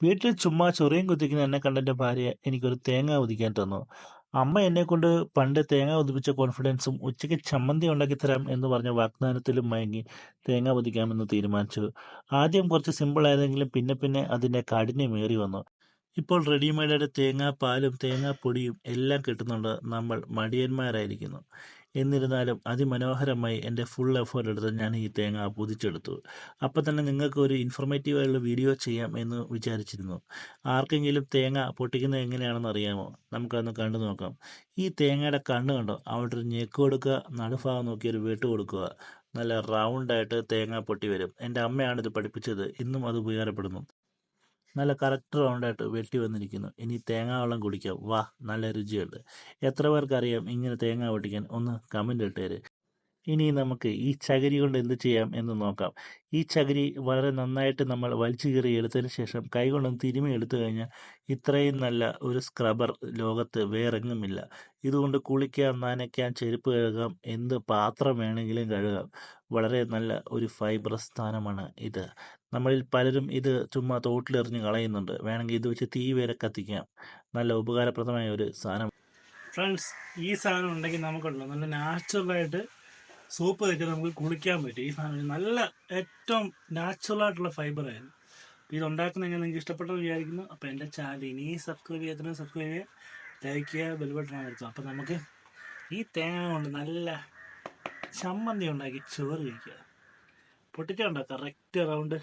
വീട്ടിൽ ചുമ്മാ ചൊറിയും കുത്തിക്കുന്ന എന്നെ കണ്ട എന്റെ ഭാര്യ എനിക്കൊരു തേങ്ങ ഉദിക്കാൻ തന്നു. അമ്മ എന്നെ കൊണ്ട് പണ്ട് തേങ്ങ ഉദിപ്പിച്ച കോൺഫിഡൻസും ഉച്ചയ്ക്ക് ചമ്മന്തി ഉണ്ടാക്കി തരാം എന്ന് പറഞ്ഞ വാഗ്ദാനത്തിലും മയങ്ങി തേങ്ങ ഉദിക്കാമെന്ന് തീരുമാനിച്ചു. ആദ്യം കുറച്ച് സിമ്പിൾ ആയതെങ്കിലും പിന്നെ പിന്നെ അതിന്റെ കാഠിന്യമേറി വന്നു. ഇപ്പോൾ റെഡിമെയ്ഡായിട്ട് തേങ്ങാപ്പാലും തേങ്ങാപ്പൊടിയും എല്ലാം കിട്ടുന്നുണ്ട് നമ്മൾ മടിയന്മാരായിരിക്കുന്നു. എന്നിരുന്നാലും അതിമനോഹരമായി എന്റെ ഫുൾ എഫേർട്ട് എടുത്ത് ഞാൻ ഈ തേങ്ങ പൊതിച്ചെടുത്തു. അപ്പം തന്നെ നിങ്ങൾക്ക് ഒരു ഇൻഫോർമേറ്റീവായുള്ള വീഡിയോ ചെയ്യാം എന്ന് വിചാരിച്ചിരുന്നു. ആർക്കെങ്കിലും തേങ്ങ പൊട്ടിക്കുന്നത് എങ്ങനെയാണെന്ന് അറിയാമോ? നമുക്കതൊന്ന് കണ്ടു നോക്കാം. ഈ തേങ്ങയുടെ കണ്ണ് കണ്ടോ? അവിടെ ഒരു ഞെക്ക് കൊടുക്കുക നടുഭാഗം നോക്കി ഒരു വെട്ട് കൊടുക്കുക. നല്ല റൗണ്ടായിട്ട് തേങ്ങ പൊട്ടി വരും. എന്റെ അമ്മയാണ് ഇത് പഠിപ്പിച്ചത്. ഇന്നും അത് ഉപകാരപ്പെടുന്നു. നല്ല കറക്റ്റ് റൗണ്ടായിട്ട് വെട്ടി വന്നിരിക്കുന്നു. ഇനി തേങ്ങാ വെള്ളം കുടിക്കാം. വാ നല്ല രുചിയുണ്ട്. എത്ര പേർക്കറിയാം ഇങ്ങനെ തേങ്ങ പൊട്ടിക്കാൻ? ഒന്ന് കമന്റ് ഇട്ടേര്. ഇനി നമുക്ക് ഈ ചകിരി കൊണ്ട് എന്ത് ചെയ്യാം എന്ന് നോക്കാം. ഈ ചകിരി വളരെ നന്നായിട്ട് നമ്മൾ വലിച്ചു കീറി എടുത്തതിന് ശേഷം കൈകൊണ്ടൊന്ന് തിരുമി എടുത്തു കഴിഞ്ഞാൽ ഇത്രയും നല്ല ഒരു സ്ക്രബർ ലോകത്ത് വേറെങ്ങുമില്ല. ഇതുകൊണ്ട് കുളിക്കാം നനയ്ക്കാം ചെരുപ്പ് കഴുകാം എന്ത് പാത്രം വേണമെങ്കിലും കഴുകാം. വളരെ നല്ല ഒരു ഫൈബ്രസ് സ്ഥാനമാണ് ഇത്. നമ്മളിൽ പലരും ഇത് ചുമ്മാ തോട്ടിലെറിഞ്ഞ് കളയുന്നുണ്ട്. വേണമെങ്കിൽ ഇത് വെച്ച് തീ വരെ കത്തിക്കാം. നല്ല ഉപകാരപ്രദമായ ഒരു സാധനം ഫ്രണ്ട്സ് ഈ സാധനം ഉണ്ടെങ്കിൽ നമുക്കുണ്ടല്ലോ. നല്ല നാച്ചുറലായിട്ട് സൂപ്പ് തേച്ചാൽ നമുക്ക് കുളിക്കാൻ പറ്റും. ഈ സാധനം നല്ല ഏറ്റവും നാച്ചുറൽ ആയിട്ടുള്ള ഫൈബർ ആയിരുന്നു. അപ്പോൾ ഇത് ഉണ്ടാക്കുന്ന എങ്ങനെ നിങ്ങൾക്ക് ഇഷ്ടപ്പെട്ടെന്ന് വിചാരിക്കുന്നു. അപ്പോൾ എന്റെ ചാനൽ ഇനി സബ്സ്ക്രൈബ് ചെയ്യാത്തതിന് സബ്സ്ക്രൈബ് ചെയ്യുക. ലൈക്ക് ചെയ്യുക ബെൽബട്ടൺ അമർത്തുക അപ്പോൾ നമുക്ക് ഈ തേങ്ങ കൊണ്ട് നല്ല ചമ്മന്തി ഉണ്ടാക്കി ചോറ് കഴിക്കുക. പൊട്ടിച്ചുണ്ടോ കറക്റ്റ് റൗണ്ട്